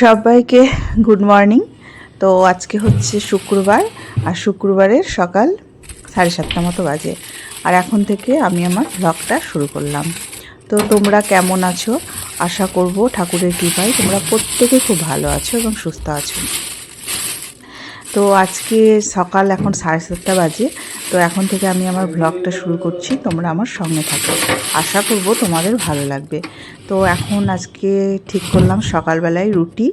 সবাইকে good morning. তো আজকে হচ্ছে শুক্রবার, আর শুক্রবারের সকাল সাড়ে সাতটা মতো বাজে। আর এখন থেকে আমি আমার ব্লগটা শুরু করলাম। তো তোমরা কেমন আছো? আশা করব ঠাকুরের কৃপায় তোমরা প্রত্যেকে খুব ভালো আছো এবং সুস্থ আছো। তো আজকে সকাল এখন সাড়ে সাতটা বাজে। তো এখন থেকে আমি আমার ব্লগটা শুরু করছি। তোমরা আমার সঙ্গে থাকো। আশা করব তোমাদের ভালো লাগবে। তো এখন আজকে ঠিক করলাম সকালবেলায় রুটি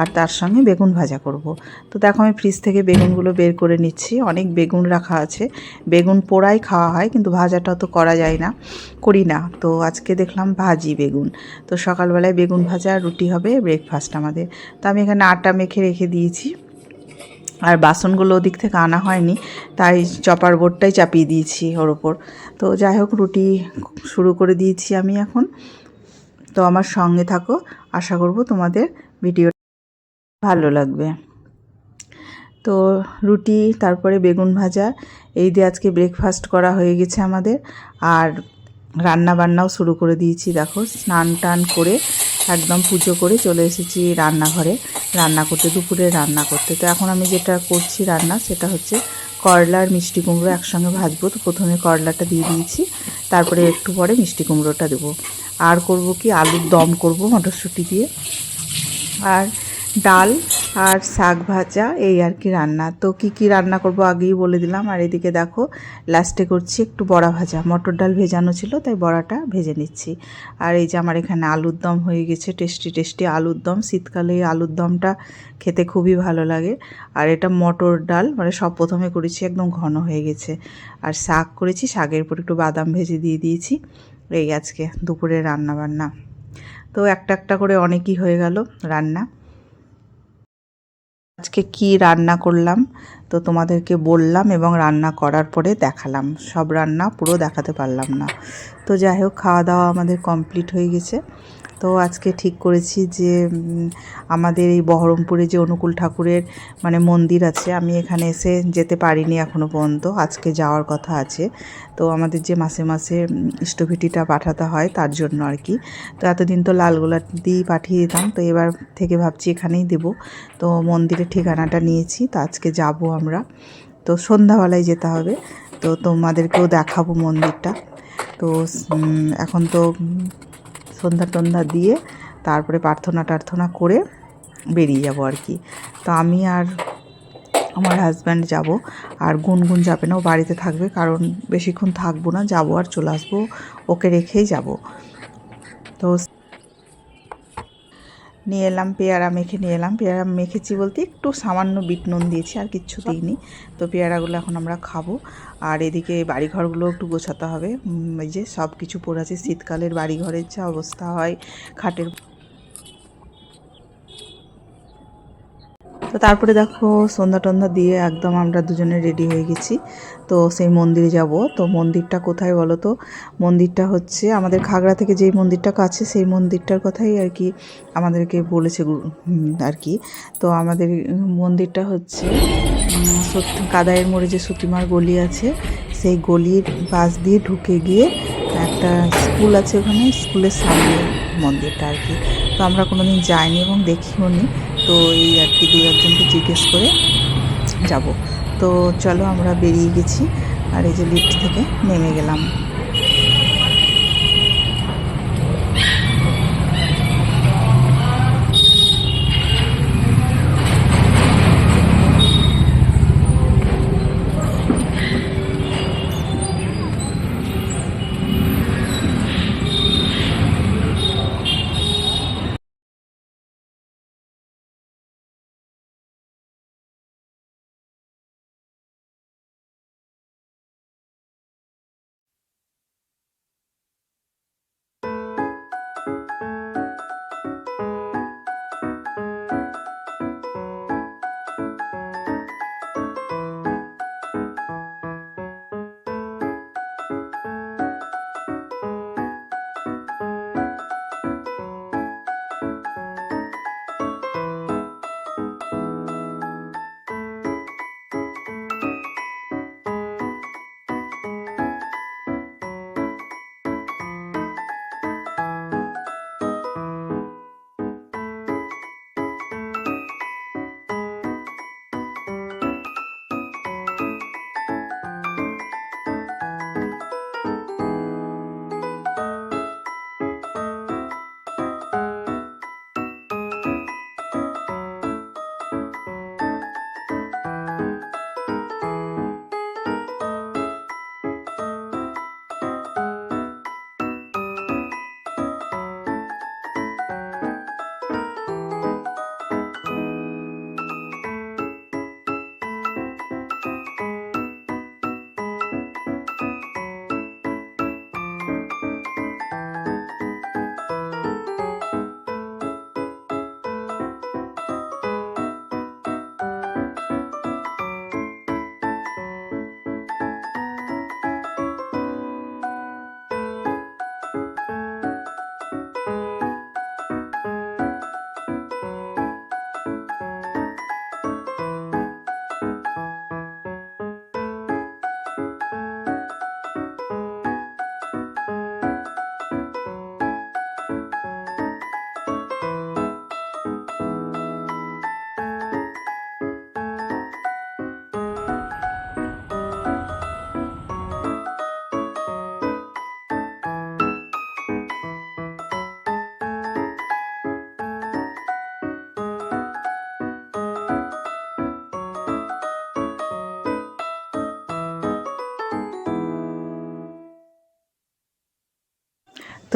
আর তার সঙ্গে বেগুন ভাজা করব। তো দেখো আমি ফ্রিজ থেকে বেগুনগুলো বের করে নিচ্ছি। অনেক বেগুন রাখা আছে। বেগুন পোড়াই খাওয়া হয়, কিন্তু ভাজাটা তো করা যায় না, করি না। তো আজকে দেখলাম ভাজি বেগুন। তো সকালবেলায় বেগুন ভাজা রুটি হবে ব্রেকফাস্ট আমাদের। তো আমি এখানে আটা মেখে রেখে দিয়েছি। আর বাসনগুলো ওদিক থেকে আনা হয়নি, তাই চপার বোর্ডটাই চাপিয়ে দিয়েছি ওর ওপর। তো যাই হোক, রুটি শুরু করে দিয়েছি আমি এখন। তো আমার সঙ্গে থাকো, আশা করব তোমাদের ভিডিও ভালো লাগবে। তো রুটি, তারপরে বেগুন ভাজা, এই দিয়ে আজকে ব্রেকফাস্ট করা হয়ে গেছে আমাদের। আর রান্না বান্নাও শুরু করে দিয়েছি, দেখো, স্নান টান করে একদম পুজো করে চলে এসেছি রান্নাঘরে। রান্না করতে, দুপুরে রান্না করতে। তো এখন আমি যেটা করছি রান্না, সেটা হচ্ছে করলা আর মিষ্টি কুমড়ো একসঙ্গে ভাজবো। তো প্রথমে করলাটা দিয়ে দিয়েছি, তারপরে একটু পরে মিষ্টি কুমড়োটা দেবো। আর করব কি? আলুর দম করব মটরশুঁটি দিয়ে। আর ডাল আর শাক ভাজা, এই আর কি রান্না। তো কি কি রান্না করব আগেই বলে দিলাম। আর এদিকে দেখো লাস্টে করছি একটু বড়া ভাজা। মটর ডাল ভেজানো ছিল, তাই বড়াটা ভেজে নিচ্ছি। আর এই যে আমার এখানে আলুর দম হয়ে গেছে, টেস্টি টেস্টি আলুর দম। শীতকালে এই আলুর দমটা খেতে খুবই ভালো লাগে। আর এটা মটর ডাল মানে সব প্রথমে করেছি, একদম ঘন হয়ে গেছে। আর শাক করেছি, শাকের উপর একটু বাদাম ভেজে দিয়ে দিয়েছি। এই আজকে দুপুরে রান্না বান্না তো একটা একটা করে অনেকই হয়ে গেল রান্না। আজকে কি রান্না করলাম? তো তোমাদেরকে বললাম এবং রান্না করার পরে দেখালাম। সব রান্না পুরো দেখাতে পারলাম না। তো যাই হোক, খাওয়া দাওয়া আমাদের কমপ্লিট হয়ে গেছে। তো আজকে ঠিক করেছি যে আমাদের এই বহরমপুরে যে অনুকূল ঠাকুরের মানে মন্দির আছে, আমি এখানে এসে যেতে পারিনি এখনও পর্যন্ত, আজকে যাওয়ার কথা আছে। তো আমাদের যে মাসে মাসে ইষ্টভিটিটা পাঠাতে হয়, তার জন্য আর কি। তো এতদিন তো লালগোলা দিয়েই পাঠিয়ে দিতাম, তো এবার থেকে ভাবছি এখানেই দেব। তো মন্দিরের ঠিকানাটা নিয়েছি, তো আজকে যাব আমরা। তো সন্ধ্যাবেলায় যেতে হবে, তো তোমাদেরকেও দেখাবো মন্দিরটা। তো এখন তো সন্ধ্যা টন্ধা দিয়ে তারপরে প্রার্থনা টার্থনা করে বেরিয়ে যাব আর কি। তো আমি আর আমার হাজব্যান্ড যাব। আর গুনগুন যাবে না, ও বাড়িতে থাকবে, কারণ বেশিক্ষণ থাকব না, যাব আর চলে আসব, ওকে রেখেই যাব। তো নিয়ে এলাম পেয়ারা মেখে নিয়ে এলাম। পেয়ারা মেখেছি বলতে একটু সামান্য বিট নুন দিয়েছি আর কিচ্ছু দিইনি। তো পেয়ারাগুলো এখন আমরা খাব। আর এদিকে বাড়িঘরগুলো একটু গোছাতে হবে। এই যে সব কিছু পড়ে আছে শীতকালের বাড়িঘরের যা অবস্থা হয় খাটের তো তারপরে দেখো সন্ধ্যা টন্ধা দিয়ে একদম আমরা দুজনে রেডি হয়ে গেছি। তো সেই মন্দিরে যাব। তো মন্দিরটা কোথায় বলো তো? মন্দিরটা হচ্ছে আমাদের খাগড়া থেকে যেই মন্দিরটা কাছে সেই মন্দিরটার কথাই আর কি আমাদেরকে বলেছে আর কি। তো আমাদের মন্দিরটা হচ্ছে কাদায়ের মোড়ে যে সুতিমার গলি আছে, সেই গলির পাশ দিয়ে ঢুকে গিয়ে একটা স্কুল আছে ওখানে, স্কুলের সামনে মন্দিরটা আর কি। তো আমরা কোনো দিন যাইনি এবং দেখিও নি তো এই আর কি দু একজনকে জিজ্ঞেস করে যাব। তো চলো আমরা বেরিয়ে গেছি, আর এই যে লিফট থেকে নেমে গেলাম।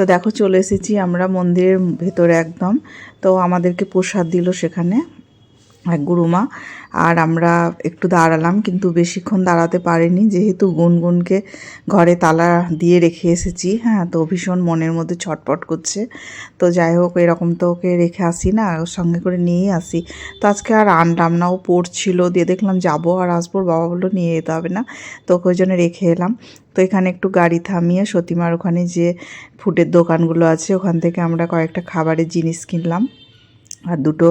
তো দেখো চলে এসেছি আমরা মন্দিরের ভেতরে একদম। তো আমাদেরকে প্রসাদ দিল সেখানে। গুরুমা। আর আমরা একটু দাঁড়ালাম, কিন্তু বেশিক্ষণ দাঁড়াতে পারিনি। যেহেতু গুনগুনকে ঘরে তালা দিয়ে রেখে এসেছি হ্যাঁ তো ভীষণ মনের মধ্যে ছটপট করছে। তো যাই হোক, এরকম তো ওকে রেখে আসি না, ওর সঙ্গে করে নিয়েই আসি। তো আজকে আর আনলাম না ও পড়ছিল, দিয়ে দেখলাম যাব আর আসব বাবা বলল নিয়ে যেতে হবে না। তো ওকে ওই জন্য রেখে এলাম। তো এখানে একটু গাড়ি থামিয়ে সতীমার ওখানে যে ফুডের দোকানগুলো আছে, ওখান থেকে আমরা কয়েকটা খাবারের জিনিস কিনলাম। আর দুটো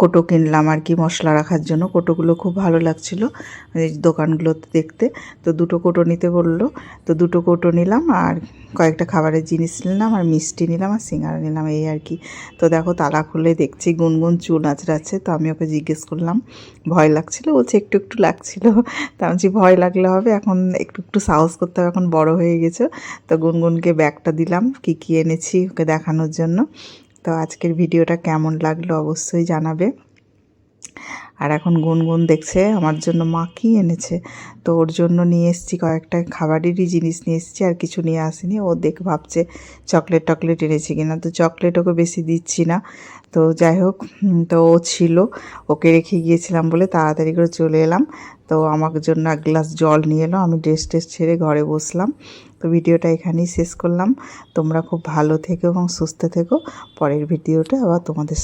কোটো কিনলাম আর কি মশলা রাখার জন্য। কোটোগুলো খুব ভালো লাগছিল এই দোকানগুলোতে দেখতে। তো দুটো কোটো নিতে বলল। তো দুটো কোটো নিলাম আর কয়েকটা খাবারের জিনিস নিলাম আর মিষ্টি নিলাম আর সিঙ্গারা নিলাম এই আর কি। তো দেখো তালা খুলে দেখছি গুনগুন চুল আঁচড়াচ্ছে। তো আমি ওকে জিজ্ঞেস করলাম, ভয় লাগছিল? বলছে, একটু একটু লাগছিল। তা আমি ভয় লাগলে হবে, এখন একটু একটু সাহস করতে হবে, এখন বড় হয়ে গেছে। তো গুনগুনকে ব্যাগটা দিলাম, কি, কী এনেছি ওকে দেখানোর জন্য। তো আজকের ভিডিওটা কেমন লাগল অবশ্যই জানাবে। আর এখন গুনগুন দেখছে, আমার জন্য মা কী এনেছে? তো ওর জন্য নিয়ে এসেছি কয়েকটা খাবারেরই জিনিস নিয়ে এসেছি, আর কিছু নিয়ে আসিনি। ও দেখ ভাবছে চকলেট টকলেট এনেছি কিনা। তো চকলেট ওকে বেশি দিচ্ছি না। তো যাই হোক তো ও ছিল, ওকে রেখে গিয়েছিলাম বলে তাড়াতাড়ি করে চলে এলাম। তো আমার জন্য এক গ্লাস জল নিয়ে এলো। আমি ড্রেস টেস ছেড়ে ঘরে বসলাম। তো ভিডিওটা এখানেই শেষ করলাম। তোমরা খুব ভালো থেকো এবং সুস্থ থেকো। পরের ভিডিওটা আবার তোমাদের